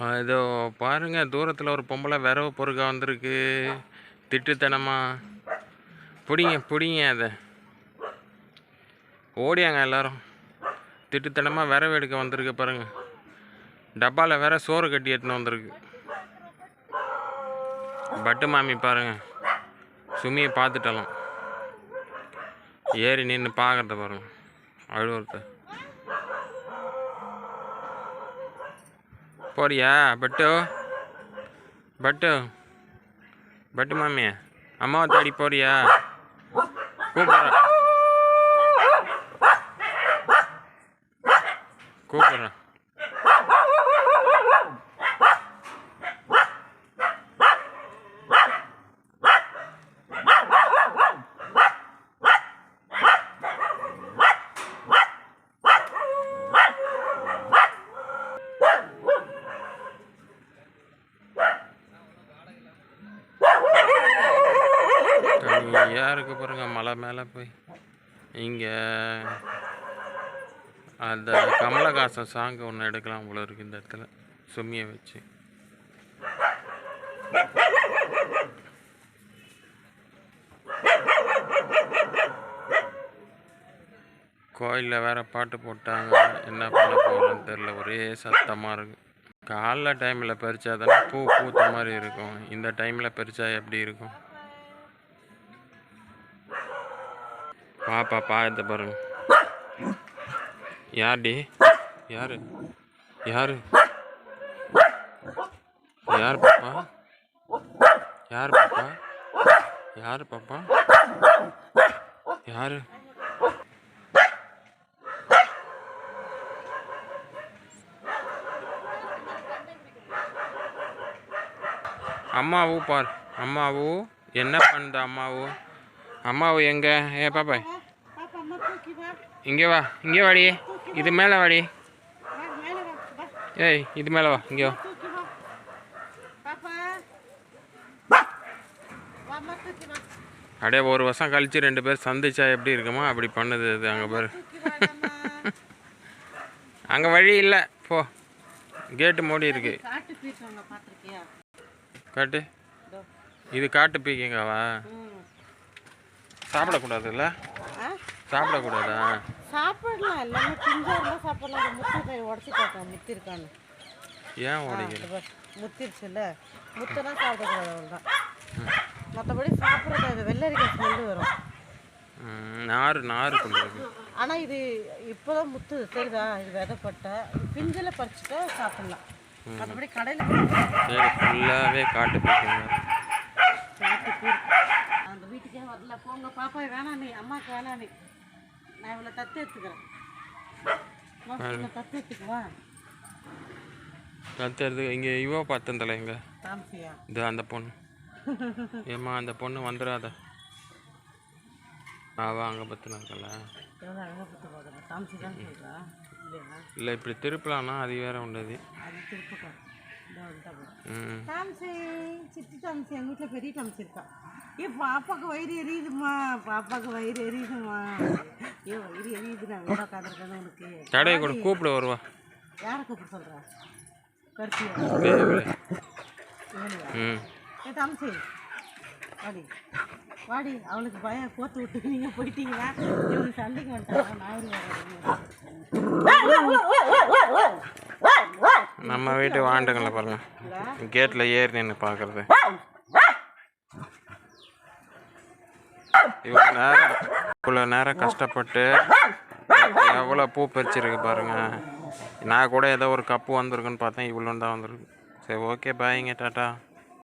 இதோ பாருங்க தூரத்தில் ஒரு பொம்பளை விரவு பொறுக்க வந்திருக்கு. திட்டுத்தனமா. பிடிங்க பிடிங்க அதை. ஓடியாங்க எல்லாரும். திட்டுத்தனமாக விரவு எடுக்க வந்திருக்கு பாருங்க. டப்பாவில் வேற சோறு கட்டி எடுத்துன்னு வந்திருக்கு. பட்டு மாமி பாருங்க. சுமியை பார்த்துட்டலாம். ஏறி நின்று பார்க்கறத பாருங்க. அழுவுறத. போறியா? பட்டு. பட்டு. பட்டு மாமி அம்மாவை தாடி போறியா? கூப்பிட்ற தனியாக இருக்க பாருங்க மலை மேலே போய். இங்கே அந்த கமலஹாசன் சாங் ஒன்று எடுக்கலாம் போல இருக்கு இந்த இடத்துல சும்மியை வச்சு. கோயிலில் வேறு பாட்டு போட்டாங்க என்ன பண்ண போகிறோன்னு தெரில ஒரே சத்தமாக இருக்குது காலைல டைமில் பறித்தா தானே பூ பூத்த மாதிரி இருக்கும். இந்த டைமில் பறித்தா எப்படி இருக்கும்? பாப்பா பாயத்தை பாருங்க யார்டி யாரு யாரு யார் பாப்பா யார் பாப்பா யார் பாப்பா யாரு அம்மாவும் பார். அம்மாவும் என்ன பண்ணுது அம்மாவும் அம்மாவு எங்க? ஏ பாப்பா பாப்பா அம்மா தூக்கி வா இங்கே வா. இங்கே வாடி. இது மேலே வாடி. ஏய் இது மேலே வா. இங்கே வா. அப்படியே ஒரு வருஷம் கழிச்சு ரெண்டு பேர் சந்திச்சா எப்படி இருக்குமோ? அப்படி பண்ணுது அது அங்கே பாரு. அங்கே வழி இல்லை. போ. கேட்டு மூடி இருக்கு. காட்டு இதோ. இது காட்டு பீக்கிங்கவா? சாப்பிடக்கூடாதுல்ல சாப்பிடக்கூடாதா? சாப்பிடலாம். எல்லாமே இருந்தால் சாப்பிடலாம். அந்த முத்து கை உடச்சி பார்க்கலாம் முத்தி இருக்கான்னு. ஏன் பாரு, முத்திருச்சுல்ல. முத்தனா சாப்பிடக்கூடாது அவ்வளோதான் மற்றபடி சாப்பிட்றது அது வெள்ளரிக்காய் ஸ்மெல்லு வரும். நாறு கொண்டு இருக்கு ஆனால் இது இப்போதான் முத்து தெரியுதா? இது விதைப்பட்ட. பிஞ்சில் பறிச்சுட்டா சாப்பிடலாம். மற்றபடி கடையில் ஃபுல்லாகவே காட்டு பீக்கிங்க பாப்பா வேணாம் நீ அம்மாவுக்கு வேணாம் நீ. நான் இவ்வளோ தத்து எடுத்துக்கிறேன். இவ்வளோ தத்து எடுத்துக்குவா? கத்துறது இங்கே இவோ எங்க தாம்சியா இது அந்த பொண்ணு. ஏம்மா அந்த பொண்ணு வந்துடாத. அவ அங்கே இல்லையா? இல்லை இப்படி திருப்பலாம்னா அது வேற உண்டது தாம்சி சித்தி தாம்சி எங்கள் வீட்டில் பெரிய தாம்சி இருக்கா ஏ பாப்பாக்கு வயிறு எரியுதுமா பாப்பாக்கு வயிறு எரியுதுமா ஏ வயிறு எரியுது நான் வேலை உட்காந்துருக்கேன் உனக்கு கடையை கூட கூப்பிட வருவா யாரை கூப்பிட சொல்கிறா? ம் ஏ தாம்சி வாடி வாடி அவளுக்கு பயம் கோத்து விட்டு நீங்கள் போயிட்டீங்கன்னா இவங்க சண்டைக்கு வந்துட்டாங்க நான் நம்ம வீட்டு வாண்டுங்களை பாருங்க. கேட்டில் ஏறி நின்று பார்க்கறது. இவ்வளோ நேரம் இவ்வளோ நேரம் கஷ்டப்பட்டு எவ்வளோ பூ பறிச்சிருக்கு பாருங்க. நான் கூட ஏதோ ஒரு கப்பு வந்திருக்குன்னு பார்த்தேன் இவ்வளோ தான் வந்திருக்கு. சரி ஓகே பாய்ங்க டாட்டா